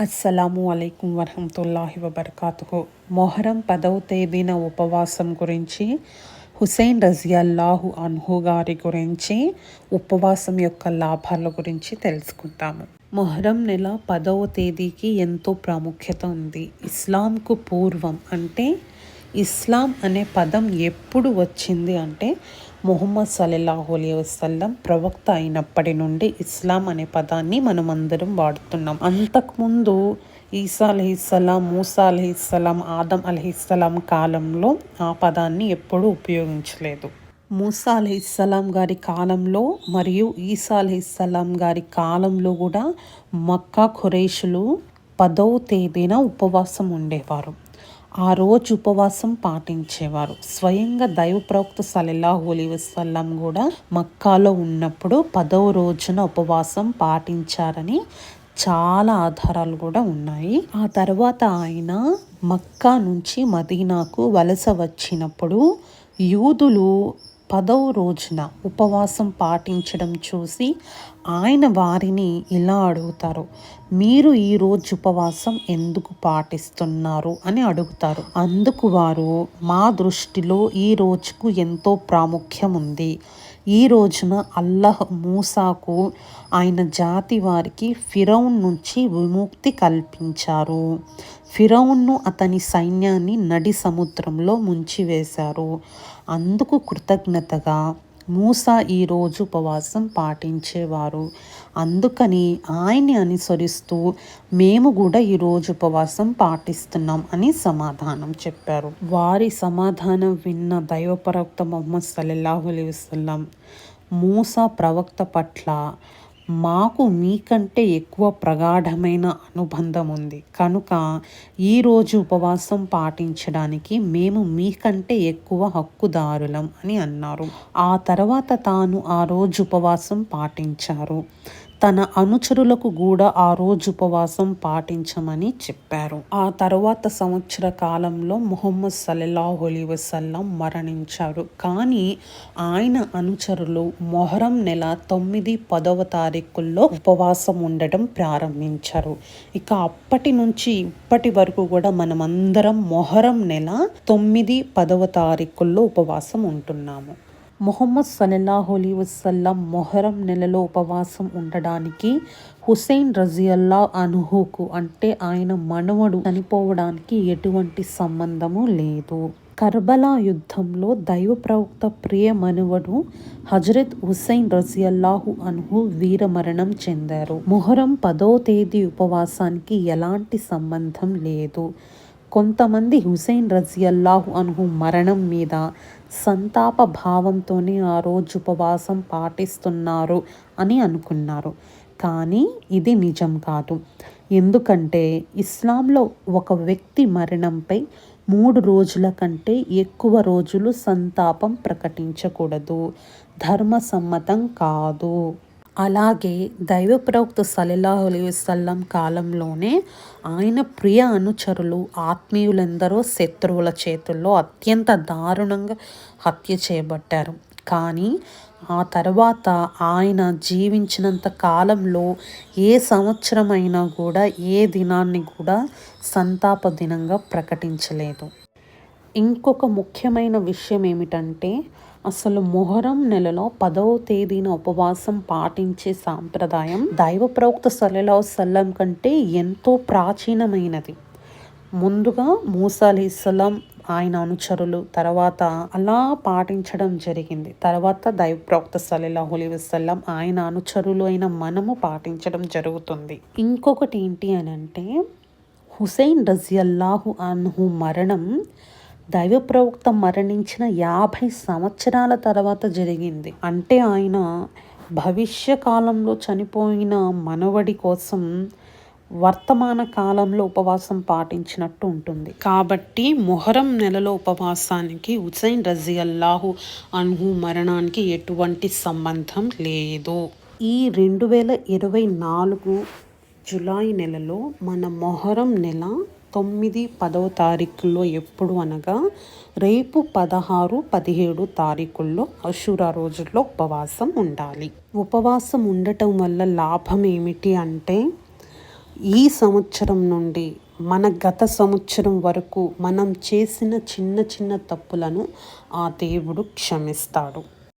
అస్సలాము అలైకుం వరహమతుల్లాహి వబర్కాతుహు. మొహరం పదవ తేదీన ఉపవాసం గురించి హుసేన్ రజియల్లాహు అన్హు గారి గురించి ఉపవాసం యొక్క లాభాల గురించి తెలుసుకుంటాము. మొహరం నెల పదవ తేదీకి ఎంతో ప్రాముఖ్యత ఉంది. ఇస్లాంకు పూర్వం అంటే ఇస్లాం అనే పదం ఎప్పుడు వచ్చింది అంటే ముహమ్మద్ సల్లల్లాహు అలీ వసల్లం ప్రవక్త అయినప్పటి నుండి ఇస్లాం అనే పదాన్ని మనం అందరం వాడుతున్నాం. అంతకుముందు ఈసా అలహిస్సలాం మూసా అలహిస్సలాం ఆదం అలహిస్సలాం కాలంలో ఆ పదాన్ని ఎప్పుడూ ఉపయోగించలేదు. మూసా అలహిస్సలాం గారి కాలంలో మరియు ఈసా అలహిస్సలాం గారి కాలంలో కూడా మక్కా ఖురేషులు పదవ తేదీన ఉపవాసం ఉండేవారు. ఆ రోజు ఉపవాసం పాటించేవారు. స్వయంగా దైవ ప్రవక్త సలల్లాహు అలీ వసల్లం కూడా మక్కాలో ఉన్నప్పుడు పదవ రోజున ఉపవాసం పాటించారని చాలా ఆధారాలు కూడా ఉన్నాయి. ఆ తర్వాత ఆయన మక్కా నుంచి మదీనాకు వలస వచ్చినప్పుడు యూదులు పదవ రోజున ఉపవాసం పాటించడం చూసి ఆయన వారిని ఇలా అడుగుతారు మీరు ఈరోజు ఉపవాసం ఎందుకు పాటిస్తున్నారు? అని అడుగుతారు. అందుకు వారు మా దృష్టిలో ఈ రోజుకు ఎంతో ప్రాముఖ్యం ఉంది. ఈ రోజున అల్లహ్ మూసాకు ఆయన జాతి వారికి ఫిరౌన్ నుంచి విముక్తి కల్పించారు. ఫిరౌన్ను అతని సైన్యాన్ని నడి సముద్రంలో ముంచివేశారు. అందుకు కృతజ్ఞతగా మూస ఈరోజు ఉపవాసం పాటించేవారు. అందుకని ఆయన్ని అనుసరిస్తూ మేము కూడా ఈరోజు ఉపవాసం పాటిస్తున్నాం అని సమాధానం చెప్పారు. వారి సమాధానం విన్న దైవప్రవక్త మొహమ్మద్ సల్లల్లాహు అలీ వసల్లం మూస ప్రవక్త పట్ల మాకు మీకంటే ఎక్కువ ప్రగాఢమైన అనుబంధం ఉంది కనుక ఈరోజు ఉపవాసం పాటించడానికి మేము మీకంటే ఎక్కువ హక్కుదారులం అని అన్నారు. ఆ తర్వాత తాను ఆ రోజు ఉపవాసం పాటించారు. తన అనుచరులకు కూడా ఆ రోజు ఉపవాసం పాటించమని చెప్పారు. ఆ తర్వాత సంవత్సర కాలంలో ముహమ్మద్ సల్లల్లాహు అలీ వసల్లం మరణించారు. కానీ ఆయన అనుచరులు మొహరం నెల తొమ్మిది పదవ తారీఖుల్లో ఉపవాసం ఉండటం ప్రారంభించారు. ఇక అప్పటి నుంచి ఇప్పటి వరకు కూడా మనమందరం మొహరం నెల తొమ్మిది పదవ తారీఖుల్లో ఉపవాసం ఉంటున్నాము. మొహమ్మద్ సలల్లాహులీ వసల్లం మొహరం నెలలో ఉపవాసం ఉండడానికి హుసేన్ రజియల్లా అనుహుకు అంటే ఆయన మనవడు చనిపోవడానికి ఎటువంటి సంబంధము లేదు. కర్బలా యుద్ధంలో దైవ ప్రవక్త ప్రియ మనువడు హజరత్ హుసైన్ రజియల్లాహు అనుహు వీరమరణం చెందారు. మొహరం పదో తేదీ ఉపవాసానికి ఎలాంటి సంబంధం లేదు. కొంతమంది హుసేన్ రజియల్లాహు అనుహు మరణం మీద సంతాప భావంతోనే ఆ రోజు ఉపవాసం పాటిస్తున్నారు అని అనుకున్నారు. కానీ ఇది నిజం కాదు. ఎందుకంటే ఇస్లాంలో ఒక వ్యక్తి మరణంపై మూడు రోజుల కంటే ఎక్కువ రోజులు సంతాపం ప్రకటించకూడదు. ధర్మసమ్మతం కాదు. అలాగే దైవ ప్రవక్త సలల్లాహు అలీ వసల్లం కాలంలోనే ఆయన ప్రియ అనుచరులు ఆత్మీయులందరూ శత్రువుల చేతుల్లో అత్యంత దారుణంగా హత్య చేయబట్టారు. కానీ ఆ తర్వాత ఆయన జీవించినంత కాలంలో ఏ సంవత్సరమైనా కూడా ఏ దినాన్ని కూడా సంతాప దినంగా ప్రకటించలేదు. ఇంకొక ముఖ్యమైన విషయం ఏమిటంటే అసలు మొహరం నెలలో పదవ తేదీన ఉపవాసం పాటించే సాంప్రదాయం దైవ ప్రవక్త సల్లెలా సల్లం కంటే ఎంతో ప్రాచీనమైనది. ముందుగా మూసాలి సలం ఆయన అనుచరులు తర్వాత అలా పాటించడం జరిగింది. తర్వాత దైవ ప్రవక్త సల్లెలాహులి వసల్లం ఆయన అనుచరులు అయిన మనము పాటించడం జరుగుతుంది. ఇంకొకటి ఏంటి అని అంటే హుసైన్ రజియల్లాహు అన్హు మరణం దైవ ప్రవక్త మరణించిన యాభై సంవత్సరాల తర్వాత జరిగింది. అంటే ఆయన భవిష్య కాలంలో చనిపోయిన మనవడి కోసం వర్తమాన కాలంలో ఉపవాసం పాటించినట్టు ఉంటుంది. కాబట్టి మొహరం నెలలో ఉపవాసానికి హుసైన్ రజీ అల్లాహు అన్హు మరణానికి ఎటువంటి సంబంధం లేదు. ఈ రెండు వేల ఇరవై నాలుగు జులై నెలలో మన మొహరం నెల తొమ్మిది పదవ తారీఖుల్లో ఎప్పుడు అనగా రేపు పదహారు పదిహేడు తారీఖుల్లో అశుర రోజుల్లో ఉపవాసం ఉండాలి. ఉపవాసం ఉండటం వల్ల లాభం ఏమిటి అంటే ఈ సంవత్సరం నుండి మన గత సంవత్సరం వరకు మనం చేసిన చిన్న చిన్న తప్పులను ఆ దేవుడు క్షమిస్తాడు.